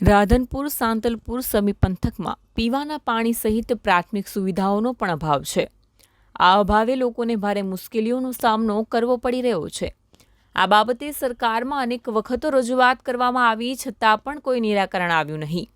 રાધનપુર, સાંતલપુર સમી પંથકમાં પીવાના પાણી સહિત પ્રાથમિક સુવિધાઓનો પણ અભાવ છે. આ અભાવે લોકોને ભારે મુશ્કેલીઓનો સામનો કરવો પડી રહ્યો છે. આ બાબતે સરકારમાં અનેક વખતો રજૂઆત કરવામાં આવી છતાં પણ કોઈ નિરાકરણ આવ્યું નહીં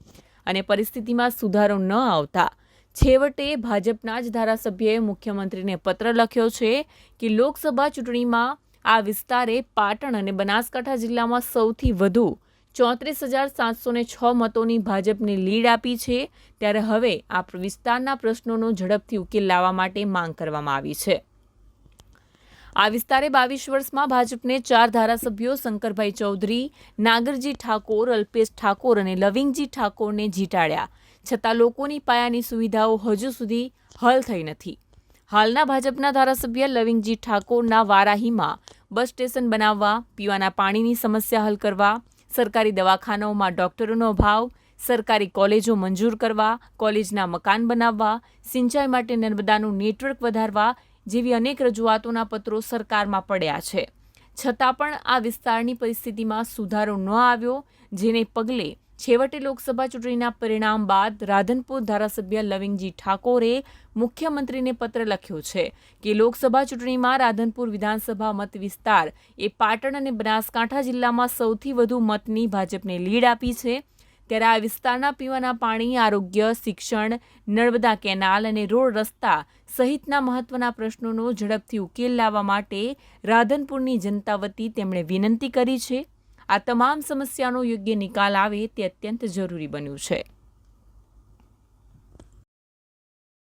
અને પરિસ્થિતિમાં સુધારો ન આવતા છેવટે ભાજપના જ ધારાસભ્યએ મુખ્યમંત્રીને પત્ર લખ્યો છે કે લોકસભા ચૂંટણીમાં આ વિસ્તારે પાટણ અને બનાસકાંઠા જિલ્લામાં સૌથી વધુ ચોત્રીસ હજાર સાતસો ને છ મતોની ભાજપને લીડ આપી છે. ત્યારે હવે આ વિસ્તારના પ્રશ્નોનો ઝડપથી ઉકેલ લાવવા માટે માંગ કરવામાં આવી છે. આ વિસ્તારે બાવીસ વર્ષમાં ભાજપને ચાર ધારાસભ્યો શંકરભાઈ ચૌધરી, નાગરજી ઠાકોર, અલ્પેશ ઠાકોર અને લવિંગજી ઠાકોરને જીતાડ્યા. છતાં લોકોની પાયાની સુવિધાઓ હજુ સુધી હલ થઈ નથી. હાલના ભાજપના ધારાસભ્ય લવિંગજી ઠાકોરના વારાહીમાં બસ સ્ટેશન બનાવવા, પીવાના પાણીની સમસ્યા હલ કરવા સરકારી દવાખાનાઓમાં ડોક્ટરોનો અભાવ, સરકારી કોલેજો મંજૂર કરવા, કોલેજના મકાન બનાવવા, સિંચાઈ માટે નર્મદાનું નેટવર્ક વધારવા જેવી અનેક રજૂઆતોના પત્રો સરકારમાં પડ્યા છે. છતાં પણ આ વિસ્તારની પરિસ્થિતિમાં સુધારો ન આવ્યો, જેને પગલે છેવટે લોકસભા ચૂંટણીના પરિણામ બાદ રાધનપુર ધારાસભ્ય લવિંગજી ઠાકોરે મુખ્યમંત્રીને પત્ર લખ્યો છે કે લોકસભા ચૂંટણીમાં રાધનપુર વિધાનસભા મત વિસ્તાર એ પાટણ અને બનાસકાંઠા જિલ્લામાં સૌથી વધુ મતની ભાજપને લીડ આપી છે. ત્યારે આ વિસ્તારના પીવાના પાણી, આરોગ્ય, શિક્ષણ, નર્મદા કેનાલ અને રોડ રસ્તા સહિતના મહત્વના પ્રશ્નોનો ઝડપથી ઉકેલ લાવવા માટે રાધનપુરની જનતા વતી તેમણે વિનંતી કરી છે. આ તમામ સમસ્યાનો યોગ્ય નિકાલ આવે તે અત્યંત જરૂરી બન્યું છે.